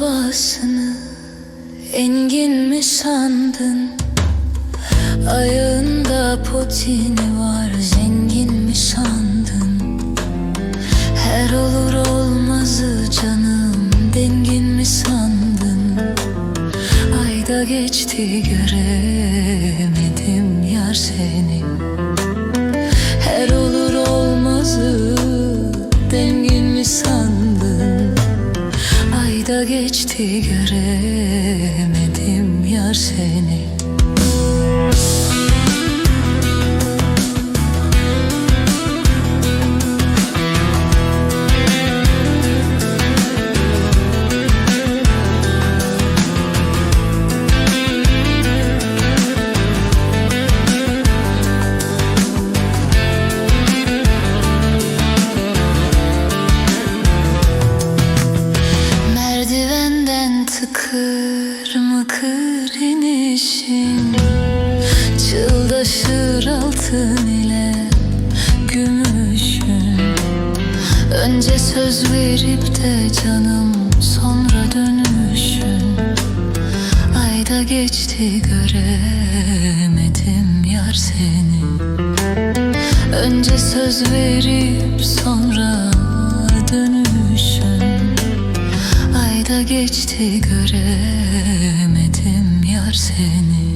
babasını Engin mi sandın? Ayağında potini var Zengin mi sandın? Her olur olmazı canım Dengin mi sandın? Ayda geçti göremedim yar seni geçti göremedim yar seni inişin Çıldaşır altın ile gümüşün Önce söz verip de canım sonra dönüşün Ayda geçti göremedim yar seni. Önce söz verip sonra dönüşün Ayda geçti göremedim seni.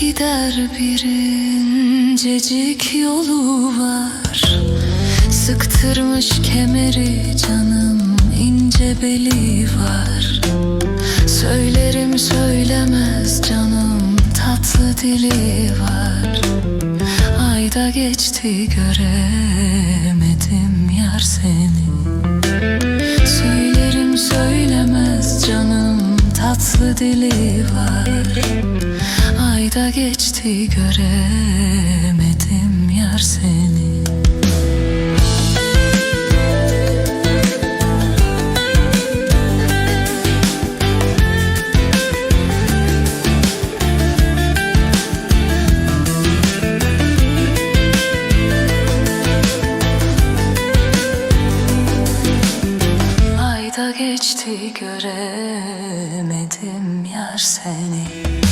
Gider bir incecik yolu var. Sıktırmış kemeri canım ince beli var. Söylerim söylemez canım tatlı dili var. Ayda geçti göremedim yar seni. Söylerim söylemez canım tatlı dili var. Ayda geçti göremedim yar seni. Ayda geçti göremedim yar seni